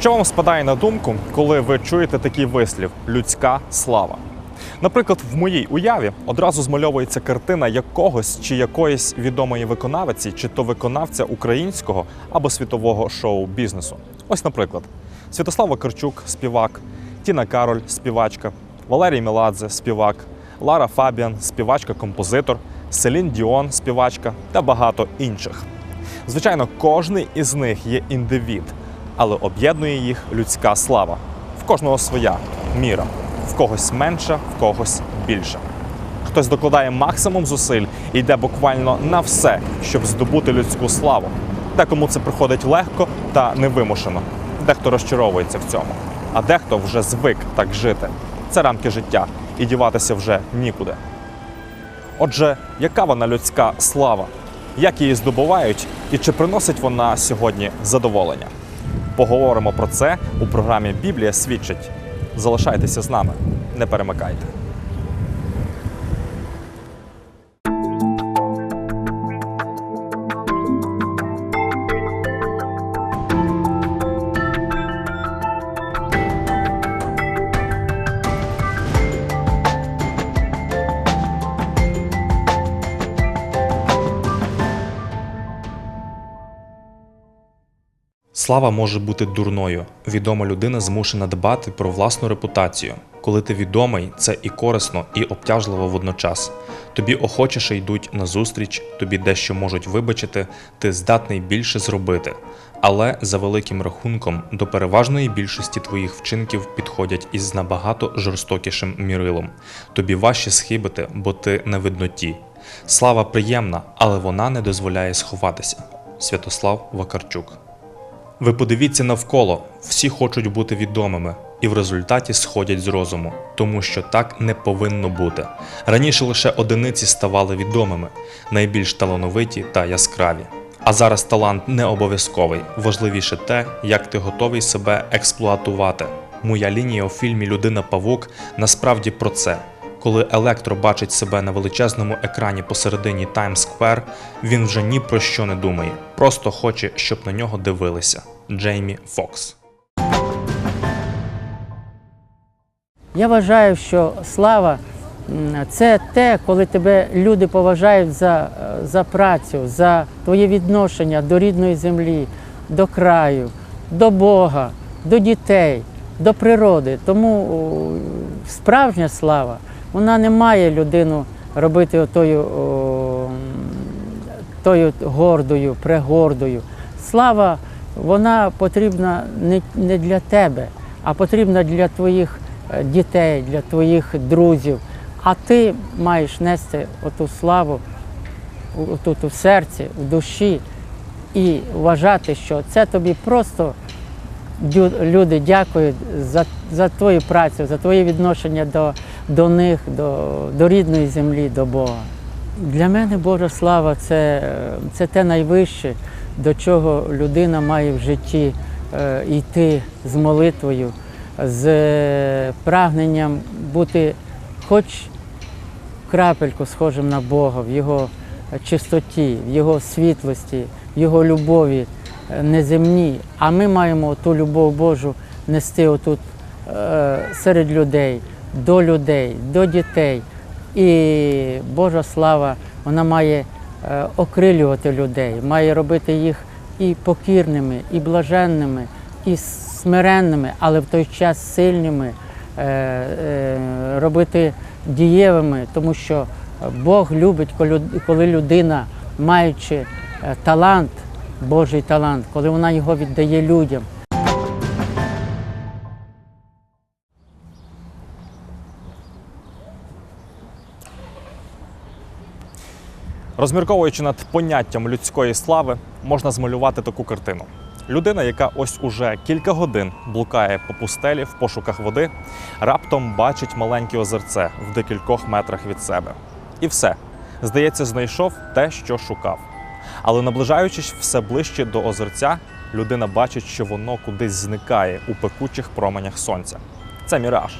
Що вам спадає на думку, коли ви чуєте такий вислів людська слава? Наприклад, в моїй уяві одразу змальовується картина якогось чи якоїсь відомої виконавиці, чи то виконавця українського або світового шоу-бізнесу. Ось, наприклад, Святослав Вакарчук, співак, Тіна Кароль, співачка, Валерій Меладзе, співак, Лара Фабіан, співачка-композитор, Селін Діон, співачка та багато інших. Звичайно, кожний із них є індивід, але об'єднує їх людська слава. В кожного своя міра, в когось менша, в когось більша. Хтось докладає максимум зусиль і йде буквально на все, щоб здобути людську славу. Декому це приходить легко та невимушено. Дехто розчаровується в цьому, а дехто вже звик так жити. Це рамки життя, і діватися вже нікуди. Отже, яка вона людська слава? Як її здобувають і чи приносить вона сьогодні задоволення? Поговоримо про це у програмі Біблія свідчить. Залишайтеся з нами, не перемикайте. Слава може бути дурною. Відома людина змушена дбати про власну репутацію. Коли ти відомий, це і корисно, і обтяжливо водночас. Тобі охочіше йдуть назустріч, тобі дещо можуть вибачити, ти здатний більше зробити. Але за великим рахунком до переважної більшості твоїх вчинків підходять із набагато жорстокішим мірилом. Тобі важче схибити, бо ти на видноті. Слава приємна, але вона не дозволяє сховатися. Святослав Вакарчук ви подивіться навколо, всі хочуть бути відомими, і в результаті сходять з розуму, тому що так не повинно бути. Раніше лише одиниці ставали відомими, найбільш талановиті та яскраві. А зараз талант не обов'язковий. Важливіше те, як ти готовий себе експлуатувати. Моя лінія у фільмі Людина Павук насправді про це. Коли Електро бачить себе на величезному екрані посередині Таймс-сквер, він вже ні про що не думає, просто хоче, щоб на нього дивилися. Джеймі Фокс. Я вважаю, що слава це те, коли тебе люди поважають за, е, за працю, за твоє відношення до рідної землі, до краю, до Бога, до дітей, до природи. Тому справжня слава, вона не має людину робити отою, о, тою гордою, прегордою. Слава, вона потрібна не, не для тебе, а потрібна для твоїх е, дітей, для твоїх друзів. А ти маєш нести оту славу тут у серці, в душі і вважати, що це тобі просто люди дякують за, за твою працю, за твоє відношення до, до них, до, до рідної землі, до Бога. Для мене Божа слава це, це те найвище, до чого людина має в житті е, йти з молитвою, з е, прагненням бути хоч крапельку схожим на Бога в Його чистоті, в Його світлості, в Його любові е, неземній. А ми маємо ту любов Божу нести отут серед людей, до людей, до дітей. І Божа слава, вона має е, окрилювати людей, має робити їх і покірними, і блаженними, і смиренними, але в той час сильними, е, е, робити дієвими, тому що Бог любить, коли- людина, маючи талант, Божий талант, коли вона його віддає людям. Розмірковуючи над поняттям людської слави, можна змалювати таку картину. Людина, яка ось уже кілька годин блукає по пустелі в пошуках води, раптом бачить маленьке озерце в декількох метрах від себе. І все. Здається, знайшов те, що шукав. Але наближаючись все ближче до озерця, людина бачить, що воно кудись зникає у пекучих променях сонця. Це міраж.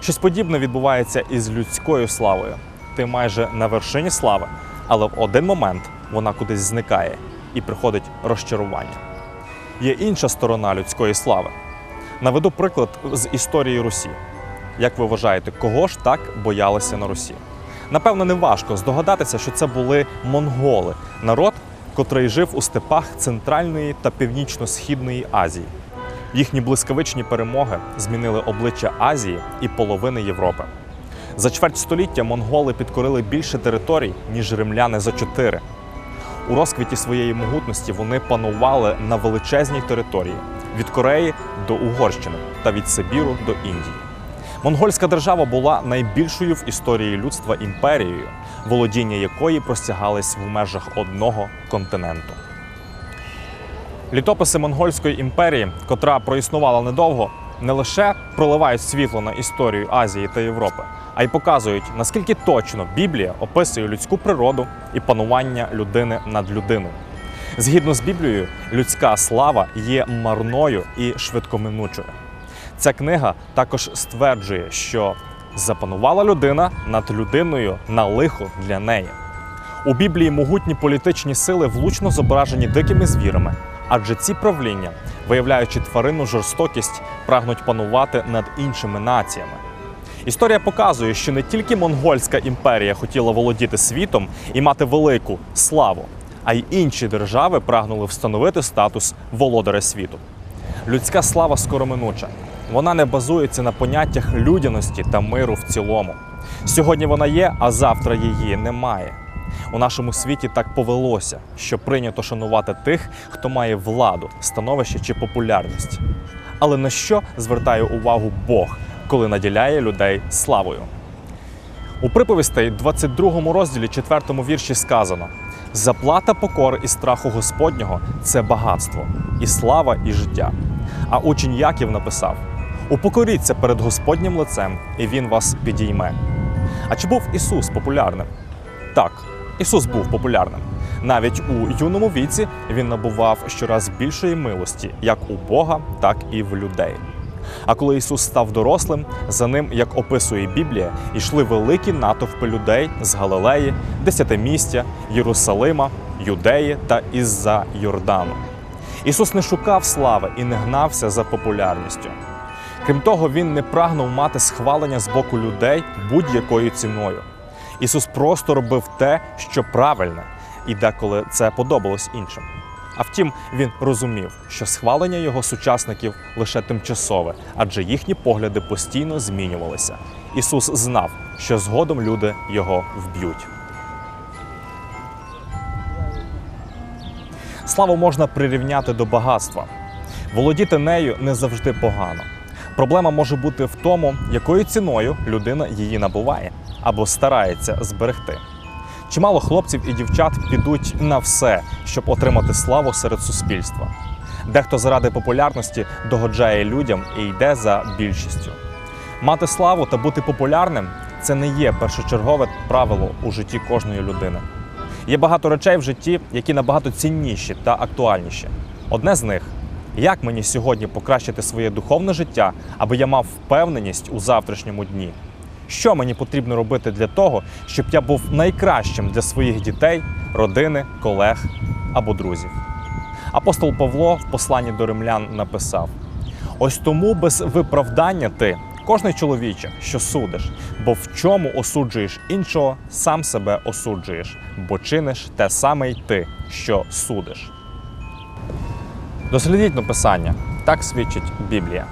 Щось подібне відбувається із людською славою. Ти майже на вершині слави, але в один момент вона кудись зникає і приходить розчарування. Є інша сторона людської слави. Наведу приклад з історії Русі. Як ви вважаєте, кого ж так боялися на Русі? Напевно, не важко здогадатися, що це були монголи, народ, котрий жив у степах Центральної та Північно-Східної Азії. Їхні блискавичні перемоги змінили обличчя Азії і половини Європи. За чверть століття монголи підкорили більше територій, ніж римляни за чотири. У розквіті своєї могутності вони панували на величезній території від Кореї до Угорщини та від Сибіру до Індії. Монгольська держава була найбільшою в історії людства імперією, володіння якої простягались в межах одного континенту. Літописи монгольської імперії, котра проіснувала недовго, не лише проливають світло на історію Азії та Європи, а й показують, наскільки точно Біблія описує людську природу і панування людини над людиною. Згідно з Біблією, людська слава є марною і швидкоминучою. Ця книга також стверджує, що запанувала людина над людиною на лихо для неї. У Біблії могутні політичні сили влучно зображені дикими звірами, адже ці правління, виявляючи тваринну жорстокість, прагнуть панувати над іншими націями. Історія показує, що не тільки монгольська імперія хотіла володіти світом і мати велику славу, а й інші держави прагнули встановити статус володаря світу. Людська слава скороминуча. Вона не базується на поняттях людяності та миру в цілому. Сьогодні вона є, а завтра її немає. У нашому світі так повелося, що прийнято шанувати тих, хто має владу, становище чи популярність. Але на що звертає увагу Бог, коли наділяє людей славою? У приповістей, 22 розділі, 4 вірші сказано: заплата покори і страху Господнього це багатство, і слава, і життя. А учень Яків написав: Упокоріться перед Господнім лицем, і Він вас підійме. А чи був Ісус популярним? Так, Ісус був популярним. Навіть у юному віці він набував щораз більшої милості як у Бога, так і в людей. А коли Ісус став дорослим, за ним, як описує Біблія, йшли великі натовпи людей з Галилеї, Десятимістя, Єрусалима, Юдеї та із-за Йордану. Ісус не шукав слави і не гнався за популярністю. Крім того, він не прагнув мати схвалення з боку людей будь-якою ціною. Ісус просто робив те, що правильне, і деколи це подобалось іншим. А втім, він розумів, що схвалення його сучасників лише тимчасове, адже їхні погляди постійно змінювалися. Ісус знав, що згодом люди його вб'ють. Славу можна прирівняти до багатства. Володіти нею не завжди погано. Проблема може бути в тому, якою ціною людина її набуває або старається зберегти. Чимало хлопців і дівчат підуть на все, щоб отримати славу серед суспільства. Дехто заради популярності догоджає людям і йде за більшістю. Мати славу та бути популярним це не є першочергове правило у житті кожної людини. Є багато речей в житті, які набагато цінніші та актуальніші. Одне з них як мені сьогодні покращити своє духовне життя, аби я мав впевненість у завтрашньому дні? Що мені потрібно робити для того, щоб я був найкращим для своїх дітей, родини, колег або друзів? Апостол Павло в посланні до римлян написав: Ось тому без виправдання ти, кожний чоловіче, що судиш, бо в чому осуджуєш іншого, сам себе осуджуєш, бо чиниш те саме й ти, що судиш. Дослідіть написання, так свідчить Біблія.